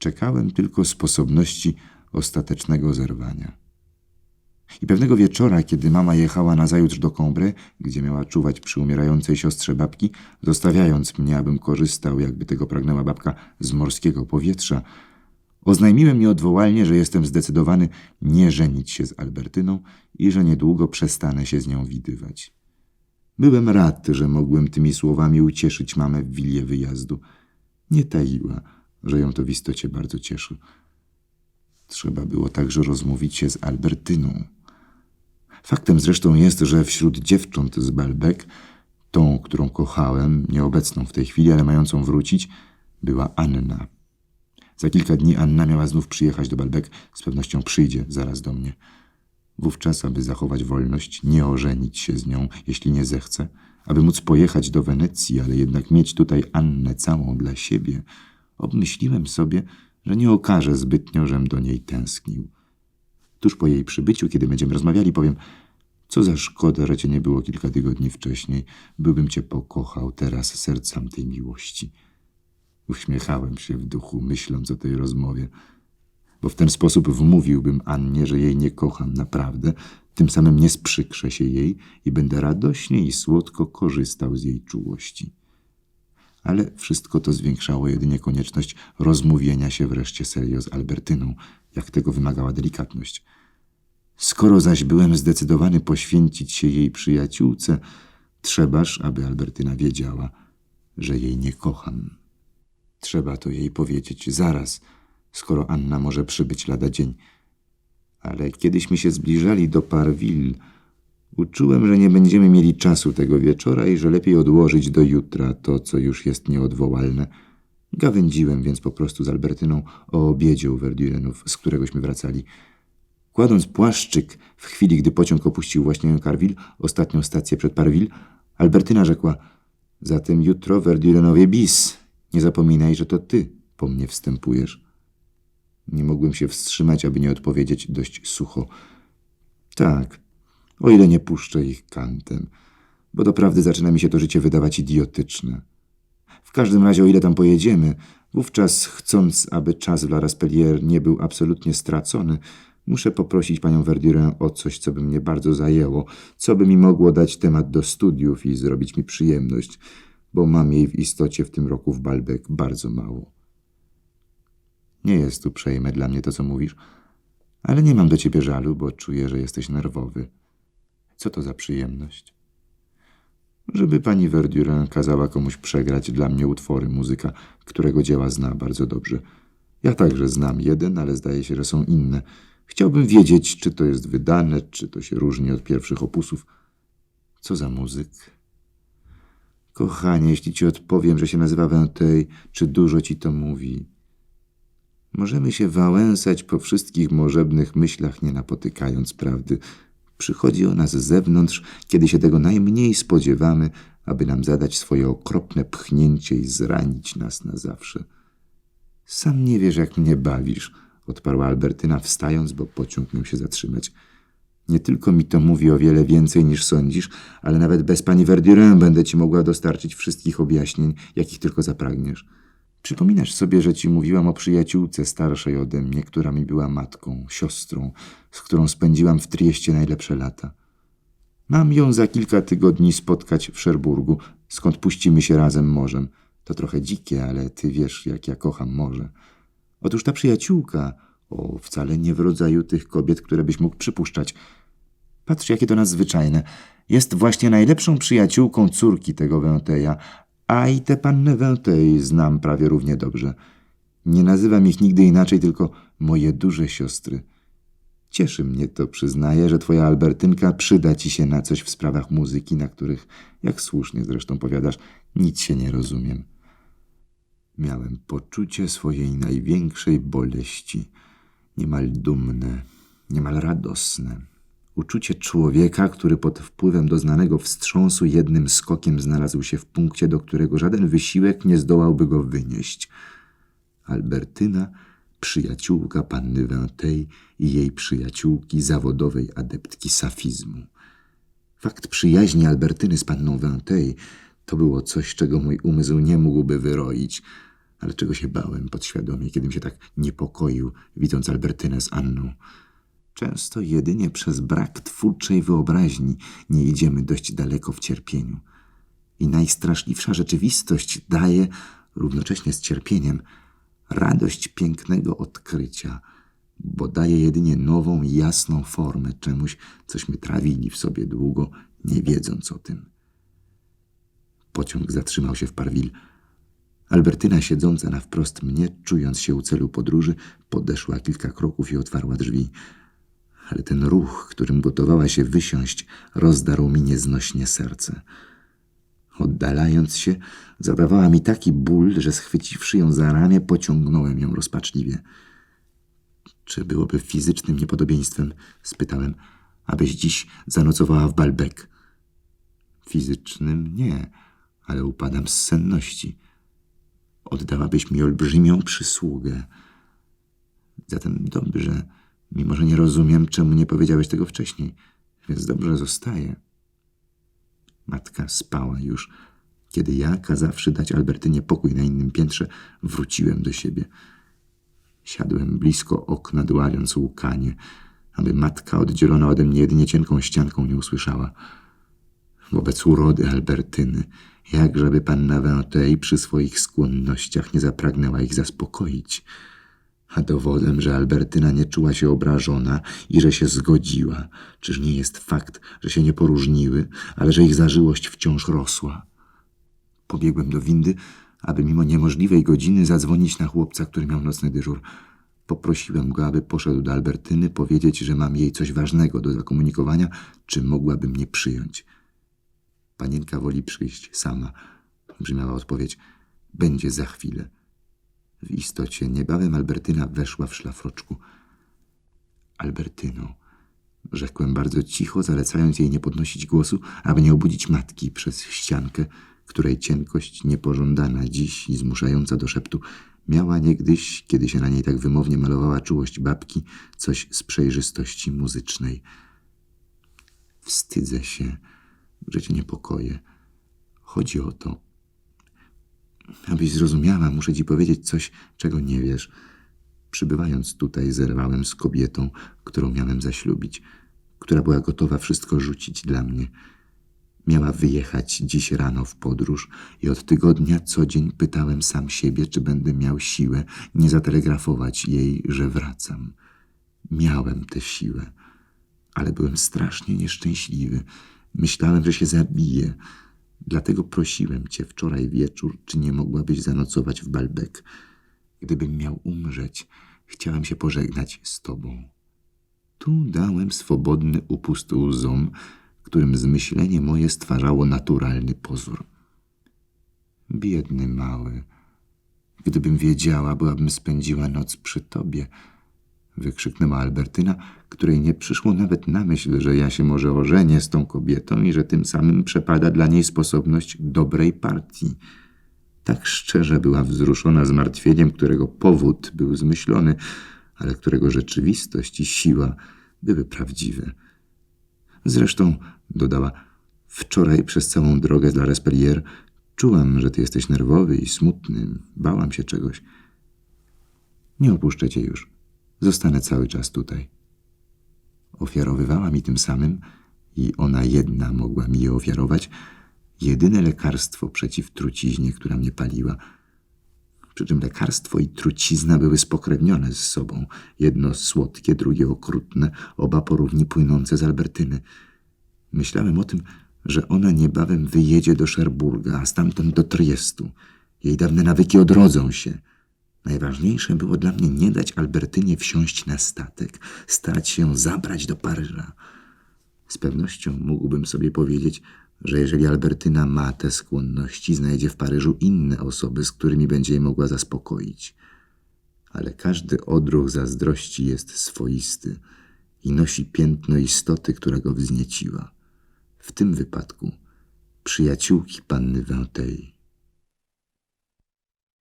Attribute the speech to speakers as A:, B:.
A: Czekałem tylko sposobności ostatecznego zerwania. I pewnego wieczora, kiedy mama jechała nazajutrz do Combray, gdzie miała czuwać przy umierającej siostrze babki, zostawiając mnie, abym korzystał, jakby tego pragnęła babka, z morskiego powietrza, oznajmiłem nieodwołalnie, że jestem zdecydowany nie żenić się z Albertyną i że niedługo przestanę się z nią widywać. Byłem rad, że mogłem tymi słowami ucieszyć mamę w wilię wyjazdu. Nie taiła, że ją to w istocie bardzo cieszy. Trzeba było także rozmówić się z Albertyną. Faktem zresztą jest, że wśród dziewcząt z Balbec, tą, którą kochałem, nieobecną w tej chwili, ale mającą wrócić, była Anna. Za kilka dni Anna miała znów przyjechać do Balbec, z pewnością przyjdzie zaraz do mnie. Wówczas, aby zachować wolność, nie ożenić się z nią, jeśli nie zechce, aby móc pojechać do Wenecji, ale jednak mieć tutaj Annę całą dla siebie, obmyśliłem sobie, że nie okażę zbytnio, żem do niej tęsknił. Tuż po jej przybyciu, kiedy będziemy rozmawiali, powiem, co za szkoda, że cię nie było kilka tygodni wcześniej. Byłbym cię pokochał teraz sercem tej miłości. Uśmiechałem się w duchu, myśląc o tej rozmowie, bo w ten sposób wmówiłbym Annie, że jej nie kocham naprawdę, tym samym nie sprzykrzę się jej i będę radośnie i słodko korzystał z jej czułości. Ale wszystko to zwiększało jedynie konieczność rozmówienia się wreszcie serio z Albertyną, jak tego wymagała delikatność. Skoro zaś byłem zdecydowany poświęcić się jej przyjaciółce, trzebaż, aby Albertyna wiedziała, że jej nie kocham. Trzeba to jej powiedzieć zaraz, skoro Anna może przybyć lada dzień. Ale kiedyśmy się zbliżali do Parville, uczułem, że nie będziemy mieli czasu tego wieczora i że lepiej odłożyć do jutra to, co już jest nieodwołalne. Gawędziłem więc po prostu z Albertyną o obiedzie u Verdurenów, z któregośmy wracali. Kładąc płaszczyk w chwili, gdy pociąg opuścił właśnie Carville, ostatnią stację przed Parville, Albertyna rzekła – Zatem jutro Verdurenowie bis. Nie zapominaj, że to ty po mnie wstępujesz. Nie mogłem się wstrzymać, aby nie odpowiedzieć dość sucho. Tak, o ile nie puszczę ich kantem, bo doprawdy zaczyna mi się to życie wydawać idiotyczne. W każdym razie, o ile tam pojedziemy, wówczas chcąc, aby czas w La Raspellière nie był absolutnie stracony, muszę poprosić panią Verdurę o coś, co by mnie bardzo zajęło, co by mi mogło dać temat do studiów i zrobić mi przyjemność, bo mam jej w istocie w tym roku w Balbec bardzo mało. Nie jest uprzejme dla mnie to, co mówisz, ale nie mam do ciebie żalu, bo czuję, że jesteś nerwowy. Co to za przyjemność? Żeby pani Verdurin kazała komuś przegrać dla mnie utwory muzyka, którego dzieła zna bardzo dobrze. Ja także znam jeden, ale zdaje się, że są inne. Chciałbym wiedzieć, czy to jest wydane, czy to się różni od pierwszych opusów. Co za muzyk? Kochanie, jeśli ci odpowiem, że się nazywa Venteuil, czy dużo ci to mówi? Możemy się wałęsać po wszystkich możebnych myślach, nie napotykając prawdy. Przychodzi ona z zewnątrz, kiedy się tego najmniej spodziewamy, aby nam zadać swoje okropne pchnięcie i zranić nas na zawsze. Sam nie wiesz, jak mnie bawisz, odparła Albertyna, wstając, bo pociąg miał się zatrzymać. Nie tylko mi to mówi o wiele więcej niż sądzisz, ale nawet bez pani Verdurin będę ci mogła dostarczyć wszystkich objaśnień, jakich tylko zapragniesz. Przypominasz sobie, że ci mówiłam o przyjaciółce starszej ode mnie, która mi była matką, siostrą, z którą spędziłam w Trieście najlepsze lata. Mam ją za kilka tygodni spotkać w Szerburgu, skąd puścimy się razem morzem. To trochę dzikie, ale ty wiesz, jak ja kocham morze. Otóż ta przyjaciółka, o, wcale nie w rodzaju tych kobiet, które byś mógł przypuszczać. Patrz, jakie to nadzwyczajne. Jest właśnie najlepszą przyjaciółką córki tego Węteja, a i tę pannę Wętej znam prawie równie dobrze. Nie nazywam ich nigdy inaczej, tylko moje duże siostry. Cieszy mnie to, przyznaję, że twoja Albertynka przyda ci się na coś w sprawach muzyki, na których, jak słusznie zresztą powiadasz, nic się nie rozumiem. Miałem poczucie swojej największej boleści, niemal dumne, niemal radosne. Uczucie człowieka, który pod wpływem doznanego wstrząsu jednym skokiem znalazł się w punkcie, do którego żaden wysiłek nie zdołałby go wynieść. Albertyna, przyjaciółka panny Ventej i jej przyjaciółki, zawodowej adeptki safizmu. Fakt przyjaźni Albertyny z panną Ventej to było coś, czego mój umysł nie mógłby wyroić, Ale czego się bałem podświadomie, kiedym się tak niepokoił, widząc Albertynę z Anną. Często jedynie przez brak twórczej wyobraźni nie idziemy dość daleko w cierpieniu. I najstraszliwsza rzeczywistość daje, równocześnie z cierpieniem, radość pięknego odkrycia, bo daje jedynie nową, jasną formę czemuś, cośmy trawili w sobie długo, nie wiedząc o tym. Pociąg zatrzymał się w Parwil. Albertyna, siedząca na wprost mnie, czując się u celu podróży, podeszła kilka kroków i otwarła drzwi. Ale ten ruch, którym gotowała się wysiąść, rozdarł mi nieznośnie serce. Oddalając się, zadawała mi taki ból, że schwyciwszy ją za ramię, pociągnąłem ją rozpaczliwie. Czy byłoby fizycznym niepodobieństwem, spytałem, abyś dziś zanocowała w Balbek? Fizycznym nie, ale upadam z senności. Oddałabyś mi olbrzymią przysługę. Zatem dobrze, mimo że nie rozumiem, czemu nie powiedziałeś tego wcześniej, więc dobrze zostaje. Matka spała już. Kiedy ja, kazawszy dać Albertynie pokój na innym piętrze, wróciłem do siebie. Siadłem blisko okna, dławiąc łukanie, aby matka oddzielona ode mnie jedynie cienką ścianką nie usłyszała. Wobec urody Albertyny, jakżeby panna Ventey przy swoich skłonnościach nie zapragnęła ich zaspokoić. A dowodem, że Albertyna nie czuła się obrażona i że się zgodziła, czyż nie jest fakt, że się nie poróżniły, ale że ich zażyłość wciąż rosła? Pobiegłem do windy, aby mimo niemożliwej godziny zadzwonić na chłopca, który miał nocny dyżur. Poprosiłem go, aby poszedł do Albertyny powiedzieć, że mam jej coś ważnego do zakomunikowania, czy mogłaby mnie przyjąć. Panienka woli przyjść sama, brzmiała odpowiedź. Będzie za chwilę. W istocie niebawem Albertyna weszła w szlafroczku. Albertyno, rzekłem bardzo cicho, zalecając jej nie podnosić głosu, aby nie obudzić matki przez ściankę, której cienkość niepożądana dziś i zmuszająca do szeptu miała niegdyś, kiedy się na niej tak wymownie malowała czułość babki, coś z przejrzystości muzycznej. Wstydzę się, że cię niepokoję. Chodzi o to, Abyś zrozumiała, muszę ci powiedzieć coś, czego nie wiesz. Przybywając tutaj, zerwałem z kobietą, którą miałem zaślubić, która była gotowa wszystko rzucić dla mnie. Miała wyjechać dziś rano w podróż i od tygodnia co dzień pytałem sam siebie, czy będę miał siłę nie zatelegrafować jej, że wracam. Miałem tę siłę, ale byłem strasznie nieszczęśliwy. Myślałem, że się zabiję. Dlatego prosiłem cię wczoraj wieczór, czy nie mogłabyś zanocować w Balbek. Gdybym miał umrzeć, chciałem się pożegnać z tobą. Tu dałem swobodny upust łzom, którym zmyślenie moje stwarzało naturalny pozór. Biedny mały, gdybym wiedziała, byłabym spędziła noc przy tobie – wykrzyknęła Albertyna, której nie przyszło nawet na myśl, że ja się może ożenię z tą kobietą i że tym samym przepada dla niej sposobność dobrej partii. Tak szczerze była wzruszona zmartwieniem, którego powód był zmyślony, ale którego rzeczywistość i siła były prawdziwe. Zresztą, dodała, wczoraj przez całą drogę dla Respelier czułam, że ty jesteś nerwowy i smutny. Bałam się czegoś. Nie opuszczę cię już. Zostanę cały czas tutaj. Ofiarowywała mi tym samym, i ona jedna mogła mi je ofiarować, jedyne lekarstwo przeciw truciźnie, która mnie paliła. Przy czym lekarstwo i trucizna były spokrewnione z sobą. Jedno słodkie, drugie okrutne, oba porówni płynące z Albertyny. Myślałem o tym, że ona niebawem wyjedzie do Szerburga, a stamtąd do Triestu. Jej dawne nawyki odrodzą się – Najważniejsze było dla mnie nie dać Albertynie wsiąść na statek, starać się zabrać do Paryża. Z pewnością mógłbym sobie powiedzieć, że jeżeli Albertyna ma te skłonności, znajdzie w Paryżu inne osoby, z którymi będzie jej mogła zaspokoić. Ale każdy odruch zazdrości jest swoisty i nosi piętno istoty, która go wznieciła. W tym wypadku przyjaciółki panny Ventey.